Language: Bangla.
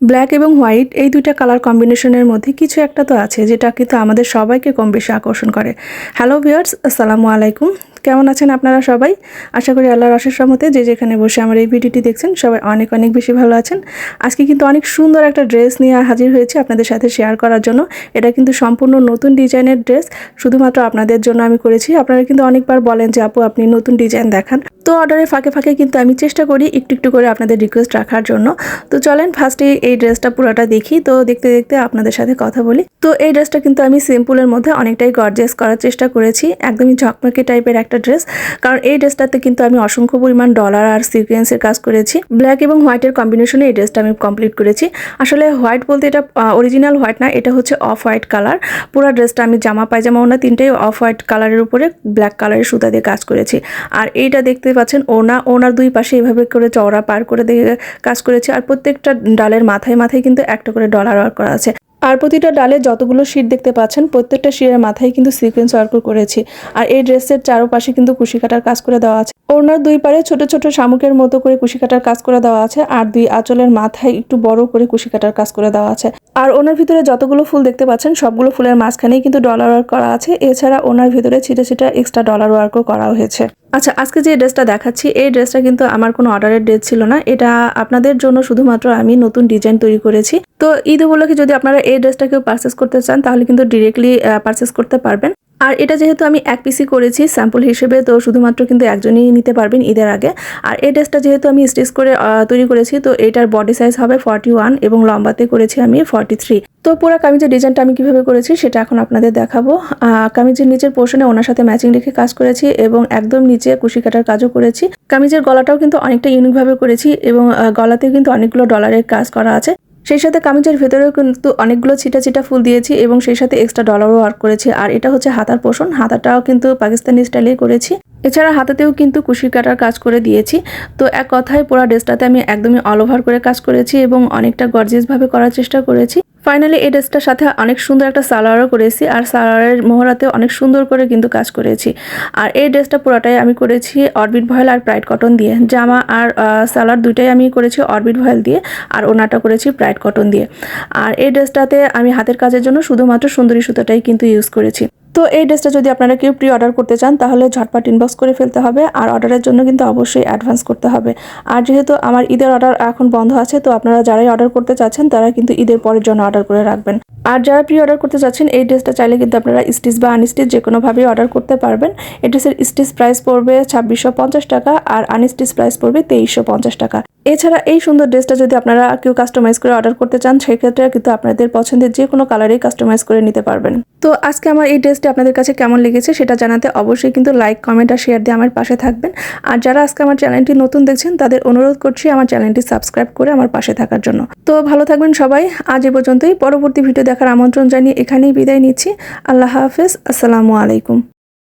ব্ল্যাক এবং হোয়াইট এই দুইটা কালার কম্বিনেশনের মধ্যে কিছু একটা তো আছে, যেটা কিন্তু আমাদের সবাইকে কম বেশি আকর্ষণ করে। হ্যালো ভিয়ার্স আসসালামু আলাইকুম। কেমন আছেন আপনারা সবাই? আশা করি আল্লাহর আশের রহমতে যে যেখানে বসে আমার এই ভিডিওটি দেখছেন, সবাই অনেক অনেক বেশি ভালো আছেন। আজকে কিন্তু অনেক সুন্দর একটা ড্রেস নিয়ে হাজির হয়েছে আপনাদের সাথে শেয়ার করার জন্য। এটা কিন্তু সম্পূর্ণ নতুন ডিজাইনের ড্রেস, শুধুমাত্র আপনাদের জন্য আমি করেছি। আপনারা কিন্তু অনেকবার বলেন যে, আপু, আপনি নতুন ডিজাইন দেখান। তো অর্ডারের ফাঁকে ফাঁকে কিন্তু আমি চেষ্টা করি একটু একটু করে আপনাদের রিকোয়েস্ট রাখার জন্য। তো চলেন ফার্স্টে এই ড্রেসটা পুরোটা দেখি। তো দেখতে দেখতে আপনাদের সাথে কথা বলি। তো এই ড্রেসটা কিন্তু আমি সিম্পলের মধ্যে অনেকটাই গর্জেস করার চেষ্টা করেছি। একদমই ঝকমকে টাইপের একটা ড্রেস কারণ এই ড্রেসটাতে কিন্তু আমি অসংখ্য পরিমাণ ডলার আর সিকোয়েন্সের কাজ করেছি। ব্ল্যাক এবং হোয়াইটের কম্বিনেশনে এই ড্রেসটা আমি কমপ্লিট করেছি। আসলে হোয়াইট বলতে এটা অরিজিনাল হোয়াইট না, এটা হচ্ছে অফ হোয়াইট কালার পুরো ড্রেসটা আমি জামা, পায়জামা ওনা তিনটাই অফ হোয়াইট কালারের উপরে ব্ল্যাক কালারের সুতা দিয়ে কাজ করেছি। আর এইটা দেখতে পাচ্ছেন, ওনা, ওনার দুই পাশে এইভাবে করে চওড়া পার করে দিয়ে কাজ করেছি। আর প্রত্যেকটা ডালের মাথায় মাথায় কিন্তু একটা করে ডলার ওয়ার্ক করা আছে। আর প্রতিটা ডালে যতগুলো শিট দেখতে পাচ্ছেন, প্রত্যেকটা শিরের মাথায় কিন্তু সিকোয়েন্স ওয়ার্ক করেছি। আর এই ড্রেসের চারোপাশে কিন্তু কুশি কাটার কাজ করে দেওয়া আছে। ওনার দুই পারে ছোট ছোট শামুকের মতো করে কুশি কাটার কাজ করে দেওয়া আছে আর দুই আঁচলের মাথায় একটু বড় করে কুশি কাটার কাজ করে দেওয়া আছে। আর ওনার ভিতরে যতগুলো ফুল দেখতে পাচ্ছেন, সবগুলো ফুলের মাঝখানেই কিন্তু ডলার ওয়ার্ক করা আছে। এছাড়া ওনার ভিতরে ছিটে ছিটে এক্সট্রা ডলার ওয়ার্কও করা হয়েছে। আচ্ছা আজকে যে ড্রেসটা দেখাচ্ছি, এই ড্রেসটা কিন্তু আমার কোনো অর্ডারের ড্রেস ছিল না। এটা আপনাদের জন্য শুধুমাত্র আমি নতুন ডিজাইন তৈরি করেছি। তো ঈদ উপলক্ষে যদি আপনারা এই ড্রেসটা কেউ পারচেস করতে চান, তাহলে কিন্তু ডিরেক্টলি পারচেস করতে পারবেন। আর এটা যেহেতু আমি এক পিসি করেছি স্যাম্পল হিসেবে তো শুধুমাত্র কিন্তু একজনই নিতে পারবেন ঈদের আগে। আর এই ড্রেসটা যেহেতু আমি স্টিচ করে তৈরি করেছি, তো এটার বডি সাইজ হবে ফর্টি ওয়ান এবং লম্বাতে করেছি আমি ফর্টি থ্রি তো পুরো কামিজের ডিজাইনটা আমি কীভাবে করেছি সেটা এখন আপনাদের দেখাবো। কামিজের নিচের পোর্শনে ওনার সাথে ম্যাচিং রেখে কাজ করেছি এবং একদম নিচে কুশি কাটার কাজও করেছি। কামিজের গলাটাও কিন্তু অনেকটা ইউনিকভাবে করেছি এবং গলাতেও কিন্তু অনেকগুলো ডলারের কাজ করা আছে। সেই সাথে কামিজের ভেতরেও কিন্তু অনেকগুলো ছিটা ছিটা ফুল দিয়েছি এবং সেই সাথে এক্সট্রা ডলারও ওয়ার্ক করেছি। আর এটা হচ্ছে হাতার পোষণ। হাতাটাও কিন্তু পাকিস্তানি স্টাইলে করেছি। এছাড়া হাতাতেও কিন্তু কুশি কাটার কাজ করে দিয়েছি। তো এক কথায় পুরো ড্রেসটাতে আমি একদমই অল ওভার করে কাজ করেছি এবং অনেকটা গর্জিয়াসভাবে করার চেষ্টা করেছি। ফাইনালি এই ড্রেসটার সাথে অনেক সুন্দর একটা সালোয়ারও করেছি আর সালোয়ারের মোহরাতেও অনেক সুন্দর করে কিন্তু কাজ করেছি। আর এই ড্রেসটা পুরোটাই আমি করেছি অরবিট ভয়েল আর প্রাইড কটন দিয়ে। জামা আর সালোয়ার দুইটাই আমি করেছি অরবিট ভয়েল দিয়ে আর ওনাটা করেছি প্রাইড কটন দিয়ে। আর এই ড্রেসটাতে আমি হাতের কাজের জন্য শুধুমাত্র সুন্দরী সুতোটাই কিন্তু ইউজ করেছি। তো এই ড্রেসটা যদি আপনারা কেউ প্রি অর্ডার করতে চান, তাহলে ঝটপট ইনবক্স করে ফেলতে হবে। আর অর্ডারের জন্য কিন্তু অবশ্যই অ্যাডভান্স করতে হবে। আর যেহেতু আমার ঈদের অর্ডার এখন বন্ধ আছে, তো আপনারা যারাই অর্ডার করতে চাচ্ছেন, তারা কিন্তু ঈদের পরের জন্য অর্ডার করে রাখবেন। আর যারা প্রি অর্ডার করতে চাচ্ছেন, এই ড্রেসটা চাইলে কিন্তু আপনারা স্টিচ বা আনস্টিচ যে কোনোভাবেই অর্ডার করতে পারবেন। এই ড্রেসের স্টিচ প্রাইস পড়বে ছাব্বিশশো টাকা, আর আনস্টিচ প্রাইস পড়বে তেইশশো টাকা। এছাড়া এই সুন্দর ড্রেসটা যদি আপনারা কেউ কাস্টমাইজ করে অর্ডার করতে চান, সেক্ষেত্রে কিন্তু আপনাদের পছন্দের যে কোনো কালারেই কাস্টমাইজ করে নিতে পারবেন। তো আজকে আমার এই ড্রেসটি আপনাদের কাছে কেমন লেগেছে সেটা জানাতে অবশ্যই কিন্তু লাইক কমেন্ট আর শেয়ার দিয়ে আমার পাশে থাকবেন। আর যারা আজকে আমার চ্যানেলটি নতুন দেখছেন, তাদের অনুরোধ করছি আমার চ্যানেলটি সাবস্ক্রাইব করে আমার পাশে থাকার জন্য। তো ভালো থাকবেন সবাই, আজ এ পর্যন্তই। পরবর্তী ভিডিও দেখার আমন্ত্রণ জানিয়ে এখানেই বিদায় নিচ্ছি। আল্লাহ হাফেজ, আসসালামু আলাইকুম।